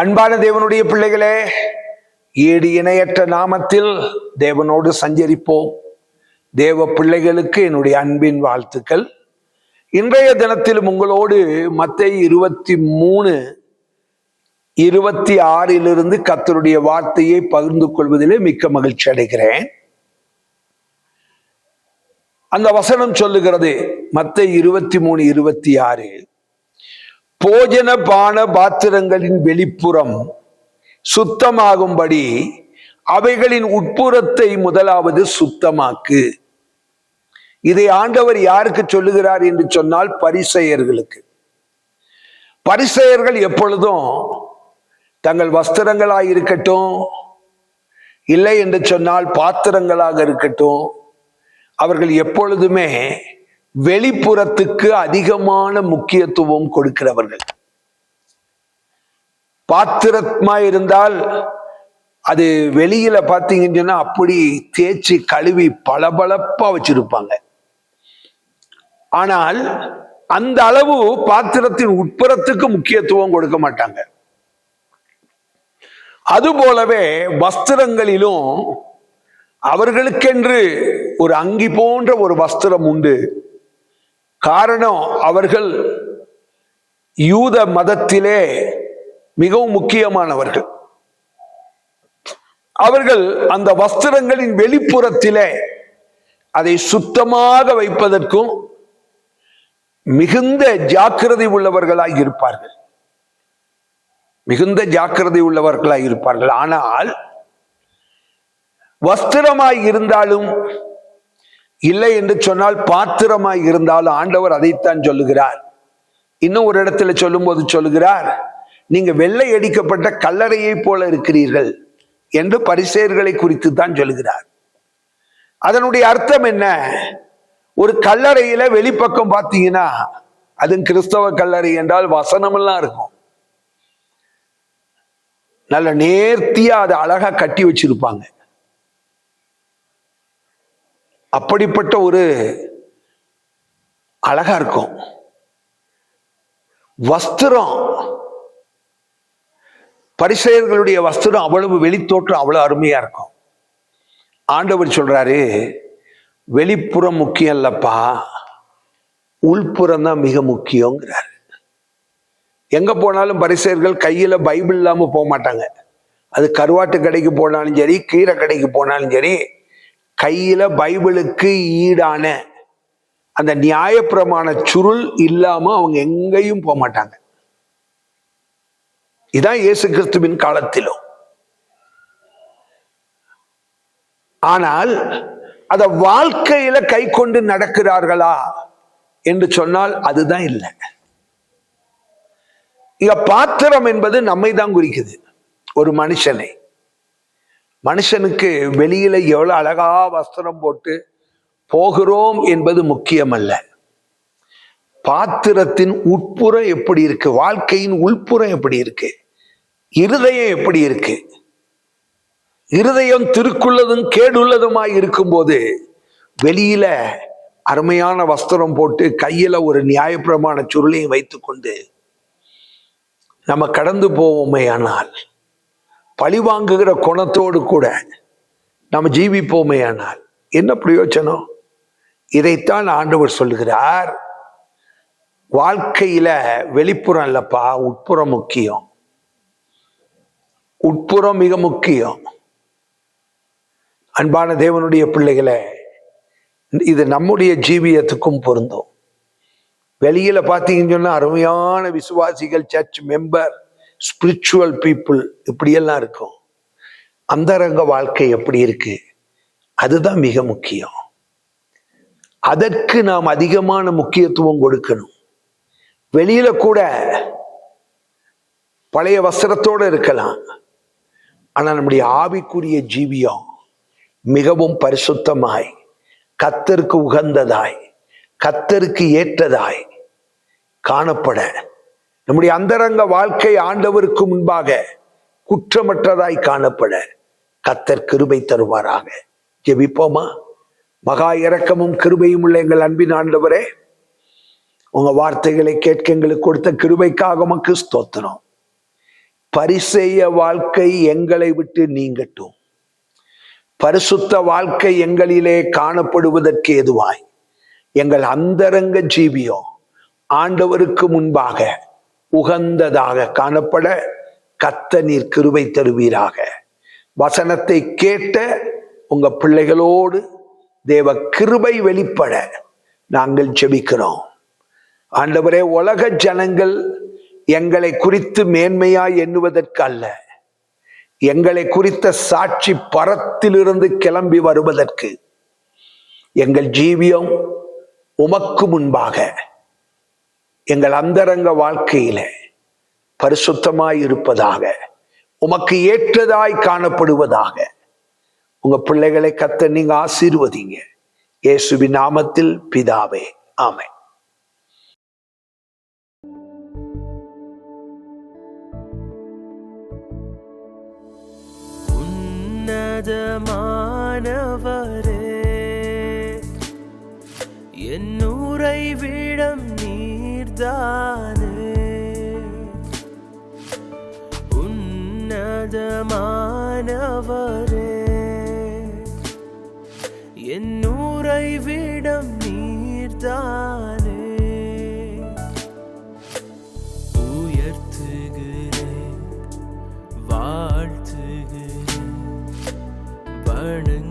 அன்பான தேவனுடைய பிள்ளைகளே ஈடு இணையற்ற நாமத்தில் தேவனோடு சஞ்சரிப்போம். தேவ பிள்ளைகளுக்கு என்னுடைய அன்பின் வாழ்த்துக்கள். இன்றைய தினத்திலும் உங்களோடு மத்தை இருபத்தி மூணு இருபத்தி ஆறிலிருந்து கத்தருடைய வார்த்தையை பகிர்ந்து கொள்வதிலே மிக்க மகிழ்ச்சி அடைகிறேன். அந்த வசனம் சொல்லுகிறது மத்திய இருபத்தி மூணு இருபத்தி ஆறு போஜன பான பாத்திரங்களின் வெளிப்புறம் சுத்தமாகும்படி அவைகளின் உட்புறத்தை முதலாவது சுத்தமாக்கு. இதை ஆண்டவர் யாருக்கு சொல்லுகிறார் என்று சொன்னால் பரிசெயர்களுக்கு. பரிசெயர்கள் எப்பொழுதும் தங்கள் வஸ்திரங்களாக இருக்கட்டும் இல்லை என்று சொன்னால் பாத்திரங்களாக இருக்கட்டும் அவர்கள் எப்பொழுதுமே வெளிப்புறத்துக்கு அதிகமான முக்கியத்துவம் கொடுக்கிறவர்கள். பாத்திரமா இருந்தால் அது வெளியில பாத்தீங்கன்னு சொன்னா அப்படி தேய்ச்சி கழுவி பளபளப்பா வச்சிருப்பாங்க. ஆனால் அந்த அளவு பாத்திரத்தின் உட்புறத்துக்கு முக்கியத்துவம் கொடுக்க மாட்டாங்க. அதுபோலவே வஸ்திரங்களிலும் அவர்களுக்கென்று ஒரு அங்கி போன்ற ஒரு வஸ்திரம் உண்டு. காரணம் அவர்கள் யூத மதத்திலே மிகவும் முக்கியமானவர்கள். அவர்கள் அந்த வஸ்திரங்களின் வெளிப்புறத்திலே அதை சுத்தமாக வைப்பதற்கும் மிகுந்த ஜாக்கிரதை உள்ளவர்களாய் இருப்பார்கள். மிகுந்த ஜாக்கிரதை உள்ளவர்களாய் இருப்பார்கள். ஆனால் வஸ்திரமாய் இருந்தாலும் இல்லை என்று சொன்னால் பாத்திரமாய் இருந்தாலும் ஆண்டவர் அதைத்தான் சொல்லுகிறார். இன்னும் ஒரு இடத்துல சொல்லும்போது சொல்லுகிறார் நீங்க வெள்ளை அடிக்கப்பட்ட கல்லறையை போல இருக்கிறீர்கள் என்று பரிசேர்களை குறித்து தான் சொல்லுகிறார். அதனுடைய அர்த்தம் என்ன? ஒரு கல்லறையில வெளிப்பக்கம் பார்த்தீங்கன்னா அது கிறிஸ்தவ கல்லறை என்றால் வசனமெல்லாம் இருக்கும். நல்ல நேர்த்தியா அதை அழகா கட்டி வச்சிருப்பாங்க. அப்படிப்பட்ட ஒரு அழகா இருக்கும். வஸ்திரம். பரிசெயர்களுடைய வஸ்திரம் அவ்வளவு வெளித்தோற்றம் அவ்வளவு அருமையா இருக்கும். ஆண்டவர் சொல்றாரு வெளிப்புறம் முக்கியம் இல்லப்பா உள்புறம் தான் மிக முக்கியங்கிறார். எங்க போனாலும் பரிசெயர்கள் கையில பைபிள் இல்லாம போக மாட்டாங்க. அது கருவாட்டு கடைக்கு போனாலும் சரி கீரை கடைக்கு போனாலும் சரி கையில பைபிளுக்கு ஈடான அந்த நியாயப்பிரமாண சுருள் இல்லாம அவங்க எங்கேயும் போக மாட்டாங்க. இதான் இயேசு கிறிஸ்துவின் காலத்திலும். ஆனால் அத வாழ்க்கையில கை கொண்டு நடக்கிறார்களா என்று சொன்னால் அதுதான் இல்லை. இங்க பாத்திரம் என்பது நம்மை தான் குறிக்குது. ஒரு மனுஷனை. மனுஷனுக்கு வெளியில எவ்வளவு அழகா வஸ்திரம் போட்டு போகிறோம் என்பது முக்கியமல்ல. பாத்திரத்தின் உட்புறம் எப்படி இருக்கு? வாழ்க்கையின் உள்புறம் எப்படி இருக்கு? இருதயம் எப்படி இருக்கு? இருதயம் திருக்குள்ளதும் கேடுள்ளதுமாய் இருக்கும்போது வெளியில அருமையான வஸ்திரம் போட்டு கையில ஒரு நியாயப்பிரமாண சுருளையும் வைத்துக்கொண்டு நம்ம கடந்து போவோமே ஆனால் பழிவாங்குகிற குணத்தோடு கூட நம்ம ஜீவிப்போமே ஆனால் என்ன பிரயோஜனம்? இதைத்தான் ஆண்டவர் சொல்லுகிறார். வாழ்க்கையில வெளிப்புறம் இல்லப்பா உட்புறம் முக்கியம். உட்புறம் மிக முக்கியம். அன்பான தேவனுடைய பிள்ளைகளை இது நம்முடைய ஜீவியத்துக்கும் பொருந்தும். வெளியில பார்த்தீங்கன்னு சொன்னா அருமையான விசுவாசிகள் சர்ச் மெம்பர் ஸ்பிரிச்சுவல் பீப்புள் இப்படியெல்லாம் இருக்கும். அந்தரங்க வாழ்க்கை எப்படி இருக்கு? அதுதான் மிக முக்கியம். அதற்கு நாம் அதிகமான முக்கியத்துவம் கொடுக்கணும். வெளியில கூட பழைய வஸ்திரத்தோடு இருக்கலாம். ஆனால் நம்முடைய ஆவிக்குரிய ஜீவியம் மிகவும் பரிசுத்தமாய் கத்தருக்கு உகந்ததாய் கத்தருக்கு ஏற்றதாய் காணப்பட நம்முடைய அந்தரங்க வாழ்க்கை ஆண்டவருக்கு முன்பாக குற்றமற்றதாய் காணப்பட கத்தர் கிருபை தருவாராக. ஜெபிப்போமா? மகா இரக்கமும் கிருபையும் உள்ள எங்கள் அன்பின் ஆண்டவரே உங்க வார்த்தைகளை கேட்க எங்களுக்கு கொடுத்த கிருபைக்காக உமக்கு ஸ்தோத்திரம். பரிசெய்ய வாழ்க்கை எங்களை விட்டு நீங்கட்டும். பரிசுத்த வாழ்க்கை எங்களிலே காணப்படுவதற்கு எதுவாய் எங்கள் அந்தரங்க ஜீவியம் ஆண்டவருக்கு முன்பாக உகந்ததாக காணப்பட கத்த நீர் கிருபை தருவீராக. வசனத்தை கேட்ட உங்க பிள்ளைகளோடு தேவ கிருபை வெளிப்பட நாங்கள் ஜெபிக்கிறோம். ஆண்டவரே உலக ஜனங்கள் எங்களை குறித்து மேன்மையாய் எண்ணுவதற்கு அல்ல. எங்களை குறித்த சாட்சி பரத்திலிருந்து கிளம்பி வருவதற்கு எங்கள் ஜீவியம் உமக்கு முன்பாக எங்கள் அந்தரங்க வாழ்க்கையில பரிசுத்தமாய் இருப்பதாக உமக்கு ஏற்றதாய் காணப்படுவதாக. உங்க பிள்ளைகளை கத்த நீங்க ஆசீர்வதிங்க. இயேசுவின் நாமத்தில் பிதாவே ஆமென். உன்னதமானவரே என் நீ தானே? உன்னதமானவரே. என் நூரை விடம் நீர்தானே உயர்த்துகிறேன் வாழ்த்துகிறேன் வணங்க